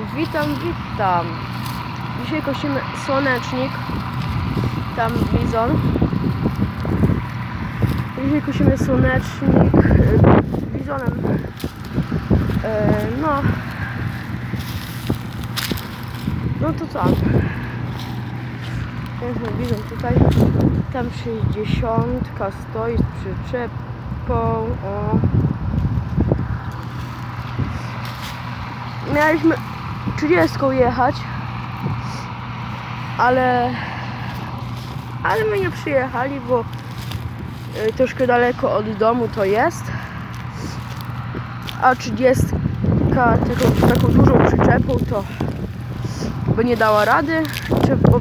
Witam, witam. Dzisiaj kosimy słonecznik. Tam bizon. Dzisiaj kosimy słonecznik y, bizonem. E, no. No to co? Piękny bizon tutaj. Tam 60 stoi z przyczepą. O. Mieliśmy 30 jechać, ale ale my nie przyjechali, bo y, troszkę daleko od domu to jest. A 30 taką, taką dużą przyczepą to by nie dała rady, czy bo,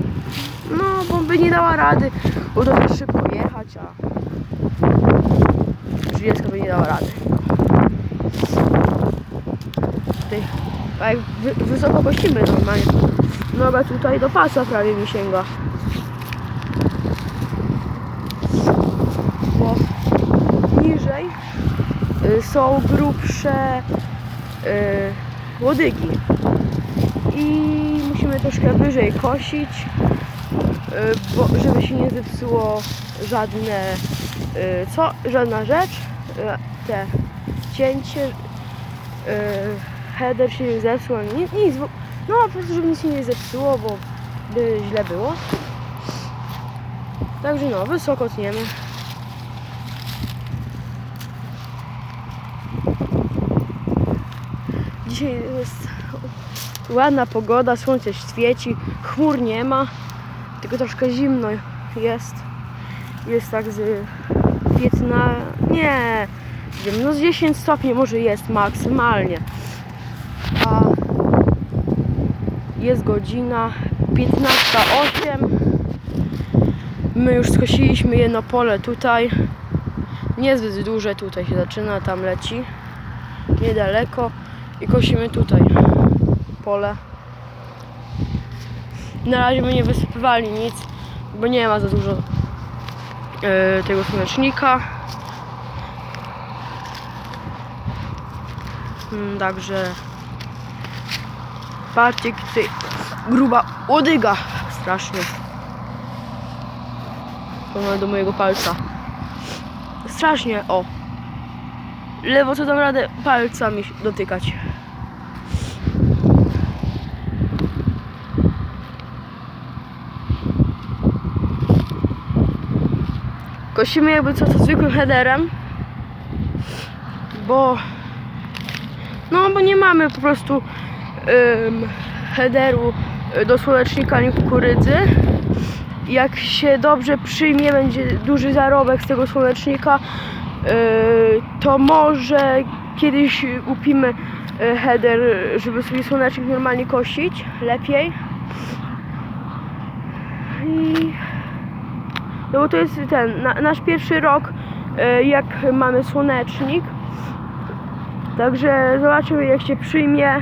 no bo by nie dała rady, bo to szybko jechać, a 30 by nie dała rady. Tutaj, a wysoko kościmy normalnie. Noga tutaj do pasa prawie mi sięga. Bo niżej y, są grubsze y, łodygi. I musimy troszkę wyżej kosić, y, bo żeby się nie zepsuło żadne, co, żadna rzecz, te cięcie, header się nie zepsuł, nic, nic, no po prostu żeby nic się nie zepsuło, bo by źle było. Także no, wysoko tniemy. Dzisiaj jest ładna pogoda, słońce świeci, chmur nie ma, tylko troszkę zimno jest. Jest tak z 15, nie, no z 10 stopni może jest maksymalnie. A jest godzina 15.08. My już skosiliśmy jedno pole tutaj. Niezbyt duże tutaj się zaczyna, tam leci. Niedaleko. I kosimy tutaj pole. Na razie my nie wysypywali nic, bo nie ma za dużo e, tego słonecznika. Mm, Także patrzcie, tutaj gruba łodyga strasznie. Porównane do mojego palca. Strasznie, o. Lewo co dam radę palcami dotykać. Kosimy jakby co to zwykłym headerem, bo no bo nie mamy po prostu headeru y, do słonecznika ani kukurydzy. Jak się dobrze przyjmie, będzie duży zarobek z tego słonecznika, y, to może kiedyś kupimy y, header, żeby sobie słonecznik normalnie kosić lepiej. I no bo to jest ten na, nasz pierwszy rok, e, jak mamy słonecznik. Także zobaczymy jak się przyjmie.